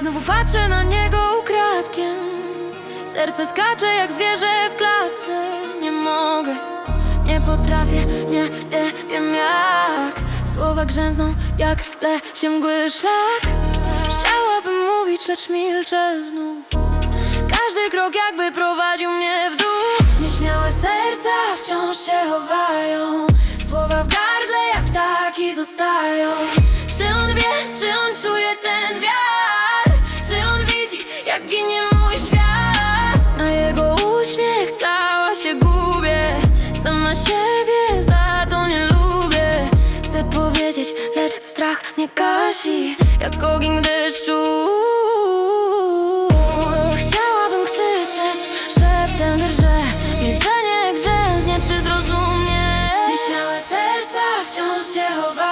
Znowu patrzę na niego ukradkiem. Serce skacze jak zwierzę w klatce. Nie mogę, nie potrafię, nie, nie wiem jak. Słowa grzęzną jak lesie mgły szlak. Chciałabym mówić, lecz milczę znów. Każdy krok jakby prowadził Jak ginie mój świat Na jego uśmiech cała się gubię. Sama siebie za to nie lubię. Chcę powiedzieć, lecz strach mnie kasi Jak ogień deszczu. Chciałabym krzyczeć, szeptem drżę Milczenie grzęźnie, czy zrozumie? Nieśmiałe serca wciąż się chowa